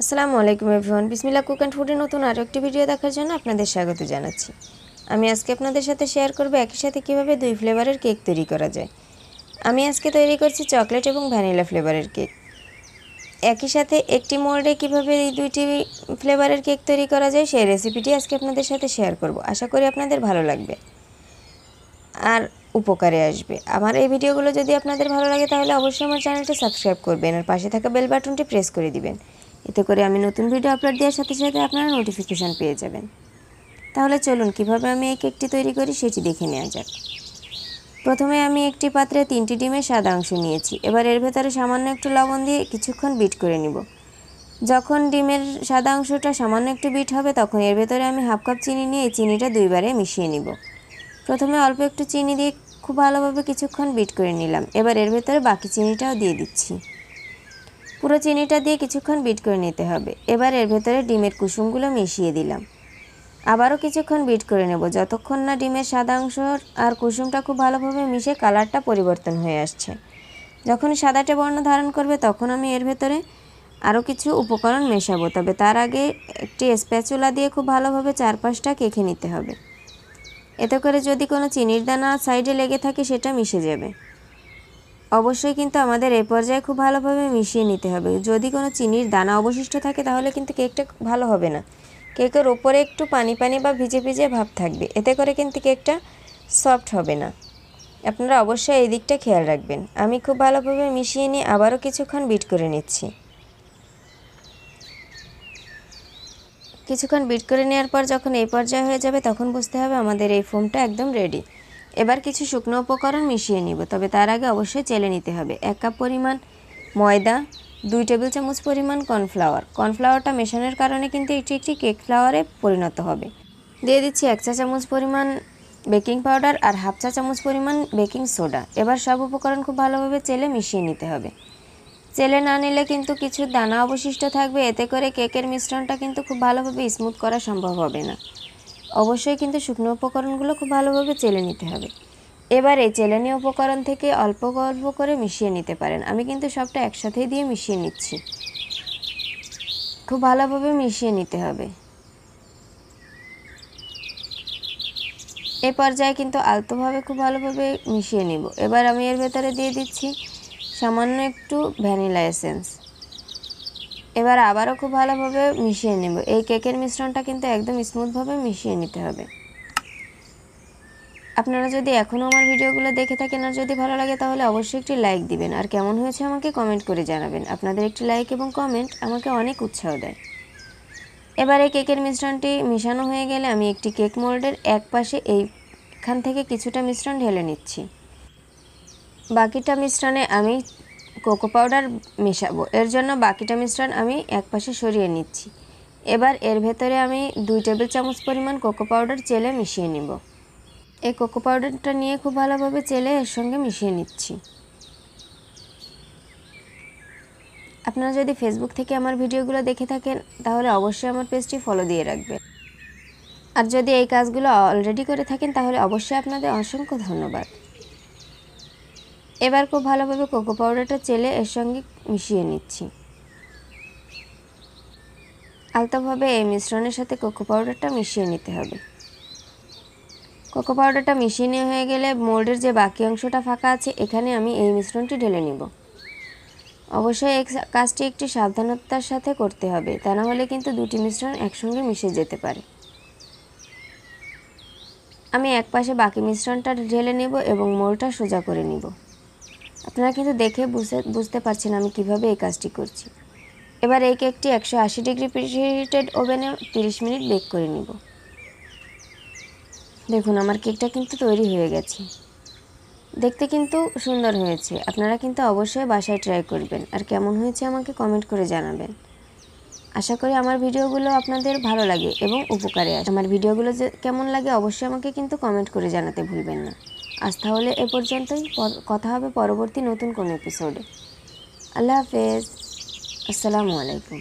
আসসালামু আলাইকুম everyone. Bismillah cook and ফুডের নতুন আরও একটি ভিডিও দেখার জন্য আপনাদের স্বাগত জানাচ্ছি। আমি আজকে আপনাদের সাথে শেয়ার করব একই সাথে কীভাবে দুই ফ্লেভারের কেক তৈরি করা যায়। আমি আজকে তৈরি করছি চকলেট এবং ভ্যানিলা ফ্লেভারের কেক। একই সাথে একটি মোল্ডে কীভাবে এই দুইটি ফ্লেভারের কেক তৈরি করা যায় সেই রেসিপিটি আজকে আপনাদের সাথে শেয়ার করব। আশা করি আপনাদের ভালো লাগবে। আর উপকারে আসবে। আমার এই ভিডিওগুলো যদি আপনাদের ভালো লাগে তাহলে অবশ্যই আমার চ্যানেলটি সাবস্ক্রাইব করবেন আর পাশে থাকা বেল বাটনটি প্রেস করে দিবেন। এতে করে আমি নতুন ভিডিও আপলোড দেওয়ার সাথে সাথে আপনারা নোটিফিকেশান পেয়ে যাবেন। তাহলে চলুন, কীভাবে আমি এই কেকটি তৈরি করি সেটি দেখে নেওয়া যাক। প্রথমে আমি একটি পাত্রে তিনটি ডিমের সাদা অংশ নিয়েছি। এবার এর ভেতরে সামান্য একটু লবণ দিয়ে কিছুক্ষণ বিট করে নিব। যখন ডিমের সাদা অংশটা সামান্য একটু বিট হবে, তখন এর ভেতরে আমি হাফ কাপ চিনি নিয়ে এই চিনিটা দুইবারে মিশিয়ে নিব। প্রথমে অল্প একটু চিনি দিয়ে খুব ভালোভাবে কিছুক্ষণ বিট করে নিলাম। এবার এর ভেতরে বাকি চিনিটাও দিয়ে দিচ্ছি। পুরো চিনিটা দিয়ে কিছুক্ষণ বিট করে নিতে হবে। এবার এর ভেতরে ডিমের কুসুমগুলো মিশিয়ে দিলাম। আবারও কিছুক্ষণ বিট করে নেব। যতক্ষণ না ডিমের সাদা অংশ আর কুসুমটা খুব ভালোভাবে মিশে কালারটা পরিবর্তন হয়ে আসছে। যখন সাদাটে বর্ণ ধারণ করবে, তখন আমি এর ভেতরে আরও কিছু উপকরণ মেশাবো। তবে তার আগে একটি স্প্যাচুলা দিয়ে খুব ভালোভাবে চারপাশটা কেখে নিতে হবে। এতে করে যদি কোনো চিনির দানা সাইডে লেগে থাকে, সেটা মিশে যাবে। অবশ্যই কিন্তু আমাদের এই পর্যায়ে খুব ভালোভাবে মিশিয়ে নিতে হবে। যদি কোনো চিনির দানা অবশিষ্ট থাকে তাহলে কিন্তু কেকটা ভালো হবে না। কেকের ওপরে একটু পানি পানি বা ভিজে ভিজে ভাব থাকবে। এতে করে কিন্তু কেকটা সফট হবে না। আপনারা অবশ্যই এই দিকটা খেয়াল রাখবেন। আমি খুব ভালোভাবে মিশিয়ে নিয়ে আবারও কিছুক্ষণ বিট করে নিচ্ছি। কিছুক্ষণ বিট করে নেওয়ার পর যখন এই পর্যায়ে হয়ে যাবে তখন বুঝতে হবে আমাদের এই ফোমটা একদম রেডি এবার কিছু শুকনো উপকরণ মিশিয়ে নিব, তবে তার আগে অবশ্যই চেলে নিতে হবে। এক কাপ পরিমাণ ময়দা, দুই টেবিল চামচ পরিমাণ কর্নফ্লাওয়ার। কর্নফ্লাওয়ারটা মেশানোর কারণে কিন্তু এটি একটি কেক ফ্লাওয়ারে পরিণত হবে। দিয়ে দিচ্ছি এক চা চামচ পরিমাণ বেকিং পাউডার আর হাফ চা চামচ পরিমাণ বেকিং সোডা। এবার সব উপকরণ খুব ভালোভাবে চেলে মিশিয়ে নিতে হবে। চেলে না নিলে কিন্তু কিছু দানা অবশিষ্ট থাকবে, এতে করে কেকের মিশ্রণটা কিন্তু খুব ভালোভাবে স্মুথ করা সম্ভব হবে না। অবশ্যই কিন্তু শুকনো উপকরণগুলো খুব ভালোভাবে চেলে নিতে হবে। এবার চেলেনি উপকরণ থেকে অল্প অল্প করে মিশিয়ে নিতে পারেন। আমি কিন্তু সবটা একসাথেই দিয়ে মিশিয়ে নিচ্ছি। খুব ভালোভাবে মিশিয়ে নিতে হবে। এ পর্যায়ে কিন্তু আলতোভাবে খুব ভালোভাবে মিশিয়ে নিব। এবার আমি এর ভেতরে দিয়ে দিচ্ছি সামান্য একটু ভ্যানিলা এসেন্স। এবার আবারও খুব ভালোভাবে মিশিয়ে নেব। এই কেকের মিশ্রণটা কিন্তু একদম স্মুথভাবে মিশিয়ে নিতে হবে। আপনারা যদি এখনও আমার ভিডিওগুলো দেখে থাকেন আর যদি ভালো লাগে তাহলে অবশ্যই একটি লাইক দিবেন। আর কেমন হয়েছে আমাকে কমেন্ট করে জানাবেন। আপনাদের একটি লাইক এবং কমেন্ট আমাকে অনেক উৎসাহ দেয়। এবার এই কেকের মিশ্রণটি মিশানো হয়ে গেলে আমি একটি কেক মোল্ডের এক পাশে এইখান থেকে কিছুটা মিশ্রণ ঢেলে নিচ্ছি। বাকিটা মিশ্রণে আমি কোকো পাউডার মেশাবো। এর জন্য বাকিটা মিশ্রণ আমি এক পাশে সরিয়ে নিচ্ছি। এবার এর ভেতরে আমি দুই টেবিল চামচ পরিমাণ কোকো পাউডার চেলে মিশিয়ে নিব। এই কোকো পাউডারটা নিয়ে খুব ভালোভাবে চেলে এর সঙ্গে মিশিয়ে নিচ্ছি। আপনারা যদি ফেসবুক থেকে আমার ভিডিওগুলো দেখে থাকেন, তাহলে অবশ্যই আমার পেজটি ফলো দিয়ে রাখবেন। আর যদি এই কাজগুলো অলরেডি করে থাকেন, তাহলে অবশ্যই আপনাদের অসংখ্য ধন্যবাদ। এবার খুব ভালোভাবে কোকো পাউডারটা চেলে এর সঙ্গে মিশিয়ে নিচ্ছি। আলতোভাবে এই মিশ্রণের সাথে কোকো পাউডারটা মিশিয়ে নিতে হবে। কোকো পাউডারটা মিশিয়ে নেওয়া হয়ে গেলে মোল্ডের যে বাকি অংশটা ফাঁকা আছে, এখানে আমি এই মিশ্রণটি ঢেলে নিব। অবশ্যই এই কাজটি একটি সাবধানতার সাথে করতে হবে, তা না হলে কিন্তু দুটি মিশ্রণ একসঙ্গে মিশে যেতে পারে। আমি এক পাশে বাকি মিশ্রণটা ঢেলে নেব এবং মোলটা সোজা করে নিব। আপনারা কিন্তু দেখে বুঝে বুঝতে পারছেন আমি কীভাবে এই কাজটি করছি। এবার এই কেকটি একশো আশি ডিগ্রি প্রিহিটেড ওভেনে তিরিশ মিনিট বেক করে নিব। দেখুন, আমার কেকটা কিন্তু তৈরি হয়ে গেছে। দেখতে কিন্তু সুন্দর হয়েছে। আপনারা কিন্তু অবশ্যই বাসায় ট্রাই করবেন। আর কেমন হয়েছে আমাকে কমেন্ট করে জানাবেন। আশা করি আমার ভিডিওগুলো আপনাদের ভালো লাগে এবং উপকারে আসে। আমার ভিডিওগুলো যে কেমন লাগে অবশ্যই আমাকে কিন্তু কমেন্ট করে জানাতে ভুলবেন না। আজ তাহলে এ পর্যন্তই। কথা হবে পরবর্তী নতুন কোনো এপিসোডে আল্লাহ হাফেজ। আসসালামু আলাইকুম।